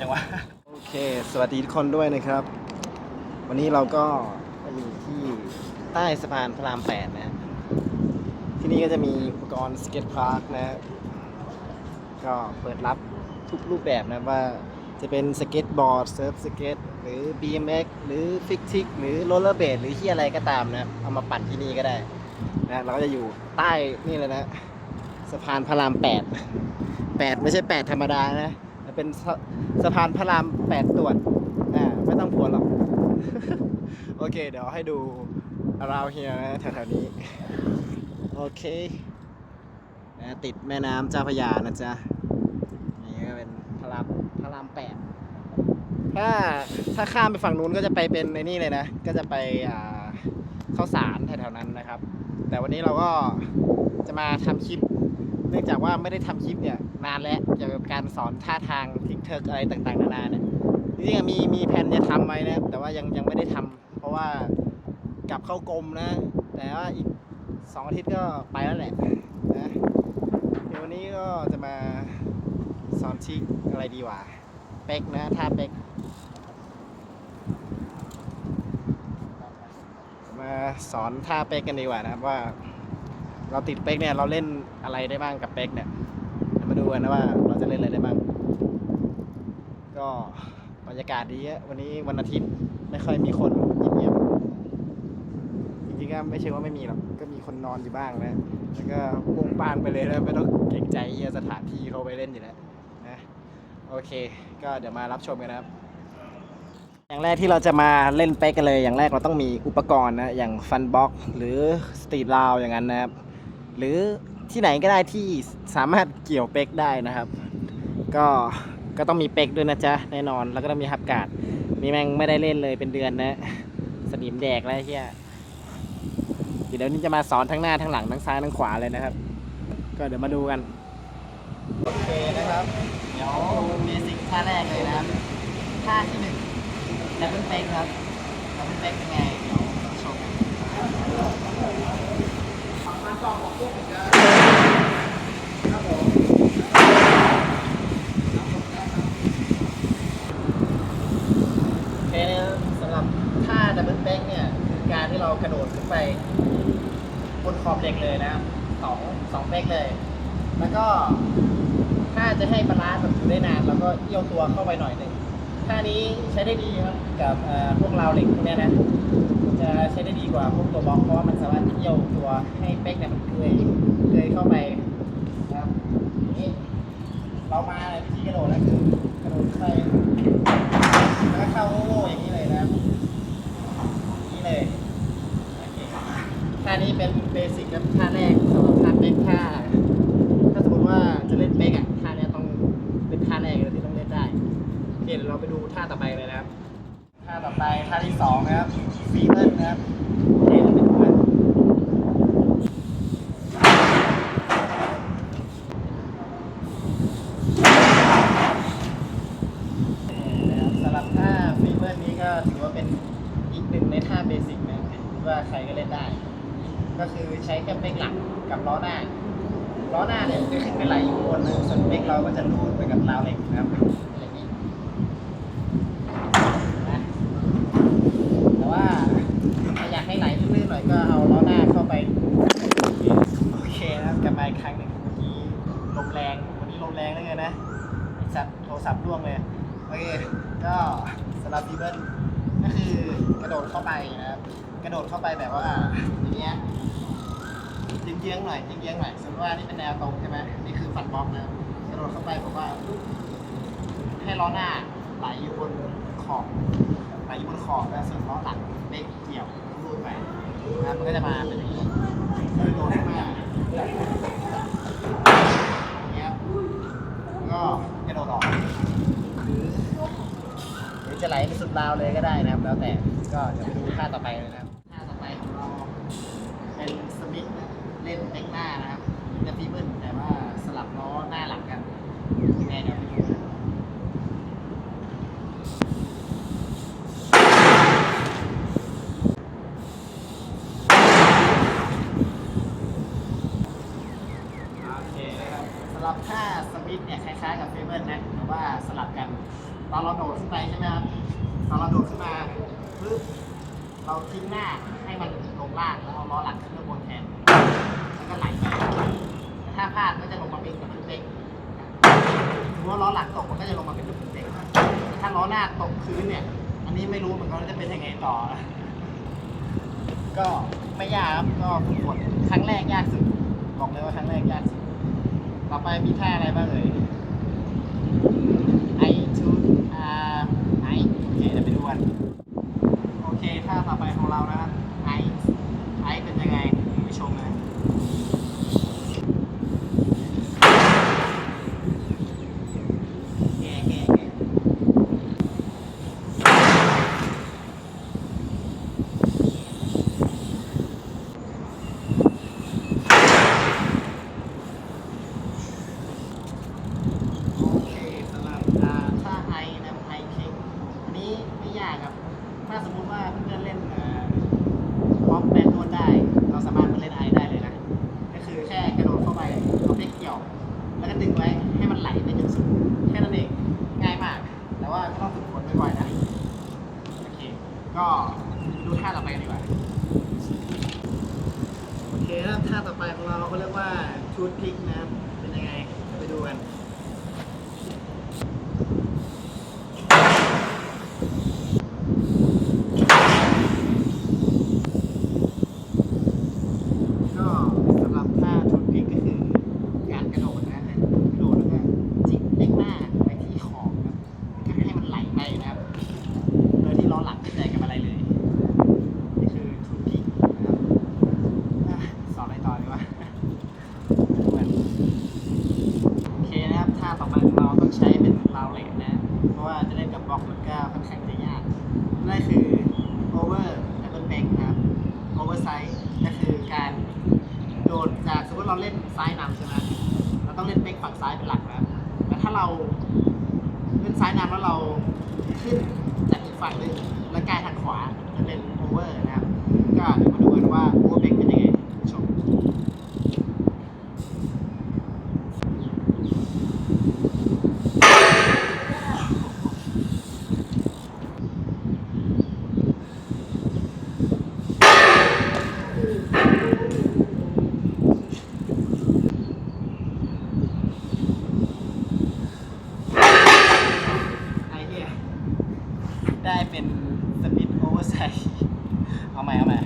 จังวะโอเค สวัสดีทุกคนด้วยนะครับ วันนี้เราก็มาอยู่ที่ใต้สะพานพระรามแปดนะ ที่นี่ก็จะมีอุปกรณ์สเก็ตพาร์คนะ ก็เปิดรับทุกรูปแบบนะว่าจะเป็นสเก็ตบอร์ดเซิร์ฟสเก็ตหรือ BMX หรือฟิกทิกหรือโรลเลอร์เบดหรือที่อะไรก็ตามนะ เอามาปั่นที่นี่ก็ได้นะเราก็จะอยู่ใต้นี่เลยนะ สะพานพระรามแปดแปดไม่ใช่แปดธรรมดานะ เป็นสะสะพานพระรามแปดตรวจอ่าไม่ต้องพวหรอก โอเค เดี๋ยวให้ดูราวเฮียนะแถวๆนี้ โอเคนะติดแม่น้ำเจ้าพระยานะจ๊ะ นี่ก็เป็นพระรามพระรามแปดถ้าถ้าข้ามไปฝั่งนู้นก็จะไปเป็นในนี่เลยนะ ก็จะไปอ่าเข้าวสารแถวๆนั้นนะครับ แต่วันนี้เราก็จะมาทำคลิป เนื่องจากว่าไม่ได้ทำคลิปเนี่ยนานแล้วเกี่ยวกับการสอนท่าทางทิกเทิร์กอะไรต่างๆนานาเนี่ยจริงๆมีมีแผนจะทำไว้นะแต่ว่ายังยังไม่ได้ทำเพราะว่ากลับเข้ากรมนะ แต่ว่าอีกสองอาทิตย์ก็ไปแล้วแหละนะเดี๋ยววันนี้ก็จะมาสอนทิกอะไรดีวะเป็กนะท่าเป็กมาสอนท่าเป็กกันดีกว่านะครับว่า เราติดเป็กเนี่ยเราเล่นอะไรได้บ้างกับเป็กเนี่ยมาดูกันนะว่าเราจะเล่นอะไรได้บ้าง ก็บรรยากาศดีวันนี้วันอาทิตย์ไม่ค่อยมีคนเงียบๆจริงๆก็ไม่ใช่ว่าไม่มีหรอกก็มีคนนอนอยู่บ้างนะแล้วก็ปุ้งปางไปเลยนะไม่ต้องเกรงใจเฮียสถานที่เขาไปเล่นอยู่แล้วนะโอเค ก็เดี๋ยวมารับชมกันนะครับ อย่างแรกที่เราจะมาเล่นเป๊กกันเลย อย่างแรกเราต้องมีอุปกรณ์นะ อย่างฟันบ็อกหรือสตรีทลาวอย่างนั้นนะครับ หรือที่ไหนก็ได้ที่สามารถเกี่ยวเป๊กได้นะครับ ก็ก็ต้องมีเป๊กด้วยนะจ๊ะแน่นอนแล้วก็ต้องมีฮับการ์ดมีแม่งไม่ได้เล่นเลยเป็นเดือนนะ สนิมแดกแล้วเฮียเดี๋ยวนี้จะมาสอนทั้งหน้าทั้งหลังทั้งซ้ายทั้งขวาเลยนะครับ ก็เดี๋ยวมาดูกันโอเคนะครับ เดี๋ยวเบสิกท่าแรกเลยนะครับท่าที่หนึ่งดับเบิลเป๊กครับดับเบิลเป๊กเป็นไง เดี๋ยวชมกันโอเคนะสำหรับท่าดับเบิลเป๊กเนี่ย คือการที่เรากระโดดขึ้นไป บนขอบ เหล็กเลยนะครับสองสองเป๊กเลย แล้วก็ถ้าจะให้บาลานซ์แบบอยู่ได้นานเราก็เอี้ยวตัวเข้าไปหน่อยหนึ่งท่านี้ใช้ได้ดีครับกับพวกราวเหล็กพวกเนี้ยนะจะใช้ได้ดีกว่าพวกตัวบล็อกเพราะว่ามันสามารถเกี่ยวตัวให้เป๊กเนี่ยมันเกยเกยเข้าไปนะครับนี่เรามาวิธีกระโดดนะคือกระโดดขึ้นไปแล้วเข้าโง่อย่างนี้เลยนะครับอย่างนี้เลยโอเค ท่านี้เป็นเบสิกครับท่าแรกสำหรับท่าเป๊กท่าถ้าสมมติว่าจะเล่นเป๊กอะท่านี้ต้องเป็นท่าแรกเลยที่ต้องเล่นได้โอเคเดี๋ยวเราไปดูท่าต่อไปเลยนะครับท่าต่อไปท่าที่สองนะครับฟีเบิลนะครับโอเคเราไปดูกันสำหรับท่าฟีเบิลนี้ก็ถือว่าเป็นอีกหนึ่งในท่าเบสิกนะว่าใครก็เล่นได้ ก็คือใช้แค่เป๊กหลังกับล้อหน้า ล้อหน้าเนี่ยจะขึ้นไปไหลอยู่บนนะส่วนเบรกเราก็จะรูดไปกับราวเหล็กนะครับอย่างนี้นะแต่ว่าถ้าอยากให้ไหลลื่นๆหน่อยก็เอาล้อหน้าเข้าไป โอเคนะครับกลับมาอีกครั้งหนึ่งเมื่อกี้ลมแรง วันนี้ลมแรงเหลยนะสัตว์โทรศัพท์ร่วงเลย โอเค ก็สำหรับบีเบิล ก็คือกระโดดเข้าไปนะครับ กระโดดเข้าไปแบบว่าอย่างเงี้ยเยื้องๆหน่อยเยื้องๆหน่อยสมมติว่านี่เป็นแนวตรงใช่ไหมนี่คือฟันบล็อกนะกระโดดเข้าไปบอกว่า ให้ล้อหน้าไหลอยู่บนขอบไหลอยู่บนขอบแล้วส่วนล้อหลังเบรกเกี่ยวรูดไปนะมันก็จะมาเป็นอย่างนี้แล้วโดดขึ้นมาอย่างเงี้ยแล้วก็กระโดดออกหรือหรือจะไห ลไปสุดาวเลยก็ได้นะครับ แล้วแต่ก็เดี๋ยวไปดูท่าต่อไปเลยนะครับท่าต่อไปของเรา เป็นสมิธนะเล่นเต็กหน้านะครับจะฟีเบิลแต่ว่าสลับล้อหน้าหลังกันยังไงเดี๋ยวไปดูนะโอเคนะครับสำหรับท่าสมิธเนี่ยคล้ายๆกับฟีเบิลนะแต่ว่าสลับกัน ตอนเราโดดขึ้นไปใช่ไหมครับตอนเราโดดขึ้นมาปึ๊บเราทิ้งหน้าให้มันลงล่างแล้วเอาล้อหลังขึ้นข้างบนแทนแล้วก็ไหลไปแต่ถ้า พาดก็จะลงมาเป็นกับพื้นเด็กสมมติว่าล้อหลังตกมันก็จะลงมาเป็นกับพื้นเด็กถ้าล้อหน้าตกพื้นเนี่ย อันนี้ไม่รู้เหมือนกันว่าจะเป็นยังไงต่อ ก็ไม่ยากครับก็ฝึกฝนครั้งแรกยากสุดบอกเลยว่าครั้งแรกยากสุดต่อไปมีท่าอะไรบ้างเอ่ยไอทูอาไอโอเคเดี๋ยวไปดูกันโอเคท่าต่อไปของเรานะครับไอไอเป็นยังไงไปชมเลยแกะแกะแกะโอเคสำหรับอ่าท่าไอนะครับไอเค้กอันนี้ไม่ยากครับ ถ้าสมมุติว่าเพื่อนๆเล่นอ่า บล็อกแบนนวดได้ เราสามารถมาเล่นไอได้เลยนะ ก็คือแค่กระโดดเข้าไปเอาเป๊กเกี่ยว แล้วก็ดึงไว้ให้มันไหลไปจนสุดแค่นั้นเอง ง่ายมาก แต่ว่าก็ต้องฝึกฝนบ่อยๆนะ โอเค ก็ดูท่าต่อไปกันดีกว่า โอเคครับ ท่าต่อไปของเราเขาเรียกว่าชุดพลิกนะครับเป็นยังไงไปดูกัน ก็สำหรับท่าชุดพลิกก็คือการกระโดดนะกระโดดแล้วก็จิกเล็กหน้าไปที่ขอบครับก็ให้มันไหลไปนะครับ โดยที่ล้อหลังไม่แตะกับอะไรเลย นี่คือชุดพลิกนะครับอะสอนอะไรต่อดีวะโอเคนะครับท่าต่อไปของเราต้องใช้เป็นราวเหล็กนะ เพราะว่าจะเล่นกับบล็อกมันก็ค่อนข้างจะยากนั่นคือ over double back นะครับ oversize ก็คือการโดดจากสมมติ เราเล่นซ้ายนำใช่ไหมเราต้องเล่นเป๊กฝั่งซ้ายเป็นหลักนะแต่ถ้าเราเล่นซ้ายนำแล้วเราขึ้นจากอีกฝั่งหนึ่งแล้วกลายทางขวาจะเป็นโอเวอร์นะครับ ก็เดี๋ยวมาดูกันว่า over back เป็นยังไงชม ไอ้เหี้ยได้เป็นสปินโอเวอร์ไซส์เอาใหม่เอาใหม่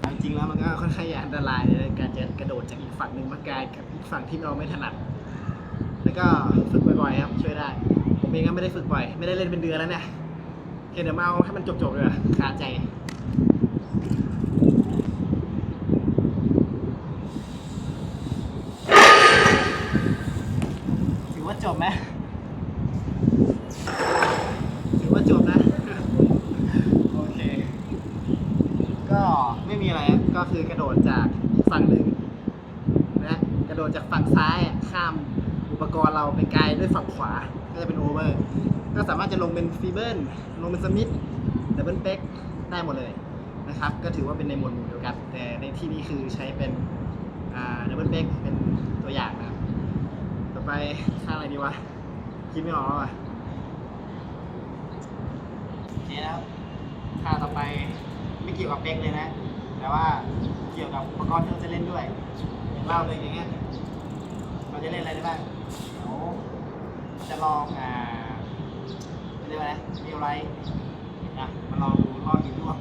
เอาจริงแล้วมันก็ค่อนข้างจะอันตรายในการจะกระโดดจากอี กายกับอีกฝั่งที่เราไม่ถนัด แล้วก็ฝึกบ่อยๆครับ ช่วยได้ ผมเองก็ไม่ได้ฝึกบ่อย ไม่ได้เล่นเป็นเดือนแล้วเนี่ยเคเดี๋ยวมาเอาให้มันจบๆเลยอะคาใจถือว่าจบไหมถือว่าจบนะ โอเค ก็ไม่มีอะไรครับก็คือกระโดดจากอีกฝั่งหนึ่งนะกระโดด จากฝั่งซ้ายข้ามอุปกรณ์เราไปไกลด้วยฝั่งขวา ก็จะเป็นโอเวอร์ ก็สามารถจะลงเป็นฟีเบิลลงเป็นสมิธดับเบิลเป๊กได้หมดเลยนะครับ ก็ถือว่าเป็นในหมวดหมู่เดียวกัน แต่ในที่นี้คือใช้เป็นดับเบิลเป๊กเป็นตัวอย่างนะครับ ต่อไปท่าอะไรดีวะ คิดไม่ออกแล้วอะโอเคแล้วท่าต่อไปไม่เกี่ยวกับเป๊กเลยนะ แต่ว่าเกี่ยวกับอุปกรณ์ที่เราจะเล่นด้วยอย่างเล่าเลยอย่างเงี้ยเราจะเล่นอะไรได้บ้างเดี๋ยวจะลองอ่าเรียกว่าอะไรเรียวไรนะมาลองดูลองหินร่วง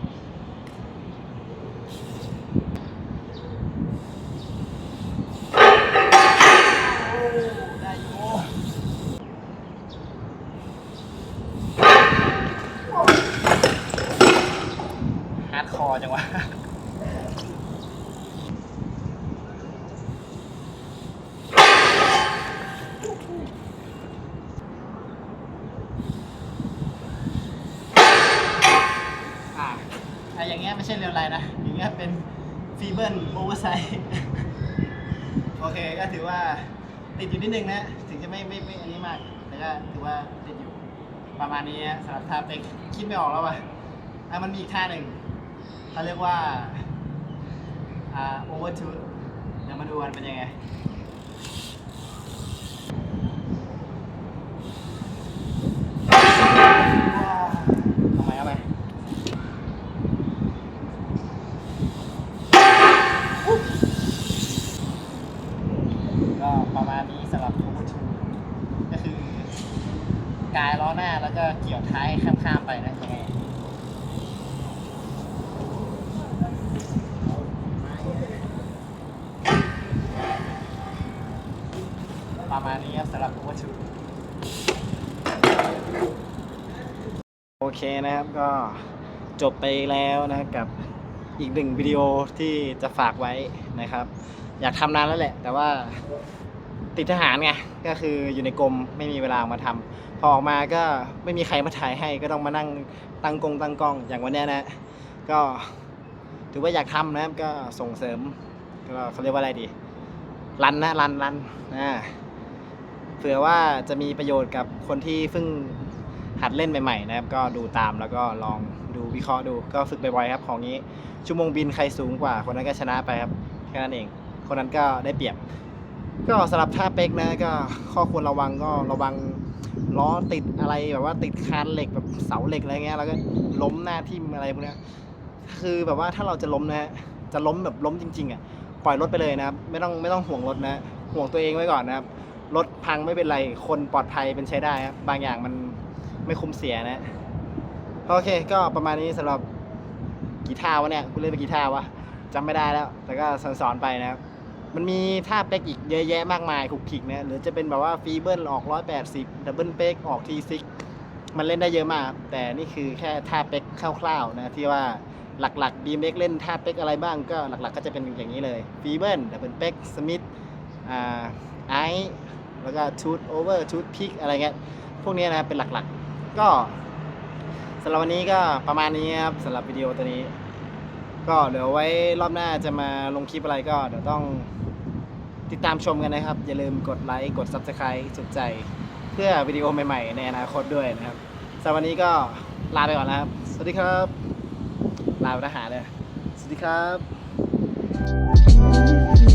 โอ้ได้อยู่ฮาร์ดคอร์จังวะ อ่าถ้าอย่างเงี้ย ไม่ใช่เรียวไรนะ อย่างเงี้ยเป็นฟีเบิลโอเวอร์ไซส์โอเคก็ถือว่าติดอยู่นิดนึงนะ ถึงจะไม่ไม่ไม่อันนี้มาก แต่ก็ถือว่าติดอยู่ประมาณนี้สำหรับท่าเป็กคิดไม่ออกแล้วว่ะอะมันมีอีกท่าหนึ่งเขาเรียกว่าอ่าโอเวอร์ทูเดี๋ยวมาดูกันเป็นยังไง เอาไหมเอาไหมก็ประมาณนี้สำหรับโอเวอร์ทูก็คือ กายล้อหน้าแล้วก็เกี่ยวท้ายข้ามๆไปนะยังไงประมาณนี้ครับสำหรับวอร์ทูโอเคนะครับก็จบไปแล้วนะกับอีกหนึ่งวิดีโอที่จะฝากไว้นะครับ อยากทำนานแล้วแหละ แต่ว่าติดทหารไงก็คืออยู่ในกรมไม่มีเวลามาทำ พอออกมาก็ไม่มีใครมาถ่ายให้ก็ต้องมานั่งตั้งกงตั้งกล้องอย่างวันนี้นะ ก็ถือว่าอยากทำนะครับก็ส่งเสริมก็เขาเรียกว่าอะไรดี รันนะรันรันอ่าเผื่อว่าจะมีประโยชน์กับคนที่เพิ่งหัดเล่นใหม่ๆนะครับ ก็ดูตามแล้วก็ลองดูวิเคราะห์ดูก็ฝึกบ่อยๆครับ ของนี้ชั่วโมงบินใครสูงกว่า คนนั้นก็ชนะไปครับแค่นั้นเอง คนนั้นก็ได้เปรียบ ก็สำหรับท่าเป๊กนะก็ข้อควรระวังก็ระวัง ล้อติดอะไรแบบว่าติดคานเหล็กแบบเสาเหล็กอะไรเงี้ยแล้วก็ล้มหน้าทิ่มอะไรพวกนี้คือแบบว่าถ้าเราจะล้มนะฮะจะล้มแบบล้มจริง ๆอะปล่อยรถไปเลยนะครับ ไม่ต้องไม่ต้องห่วงรถนะห่วงตัวเองไว้ก่อนนะครับรถพังไม่เป็นไรคนปลอดภัยเป็นใช้ได้ครับบางอย่างมันไม่คุ้มเสียนะโอเค ก็ประมาณนี้สำหรับกีท่าวะเนี่ยคุณเล่นไปกีท่าวะจำไม่ได้แล้ว แต่ก็สอนๆไปนะครับ มันมีท่าเป๊กอีกเยอะแยะมากมายขุกขิกนะหรือจะเป็นแบบว่าฟีเบิลออก180ดับเบิลเป๊กออกทีซิกมันเล่นได้เยอะมาก แต่นี่คือแค่ท่าเป๊กคร่าวๆนะที่ว่าหลักๆ BMX เล่นท่าเป๊กอะไรบ้างก็หลักๆ ก็จะเป็นอย่างนี้เลยฟีเบิลดับเบิลเป๊กสมิธอ่าไอแล้วก็ชูดโอเวอร์ชูดพิกอะไรเงี้ยพวกนี้นะครับเป็นหลักๆ ก็สำหรับวันนี้ก็ประมาณนี้ครับสำหรับวิดีโอตัวนี้ ก็เดี๋ยวไว้รอบหน้าจะมาลงคลิปอะไรก็เดี๋ยวต้องติดตามชมกันนะครับ อย่าลืมกดไลค์ กด Subscribe จุดใจ เพื่อวิดีโอใหม่ๆ ในอนาคตด้วยนะครับสำหรับวันนี้ก็ลาไปก่อนนะครับ สวัสดีครับ ลาไปทหารเลย สวัสดีครับ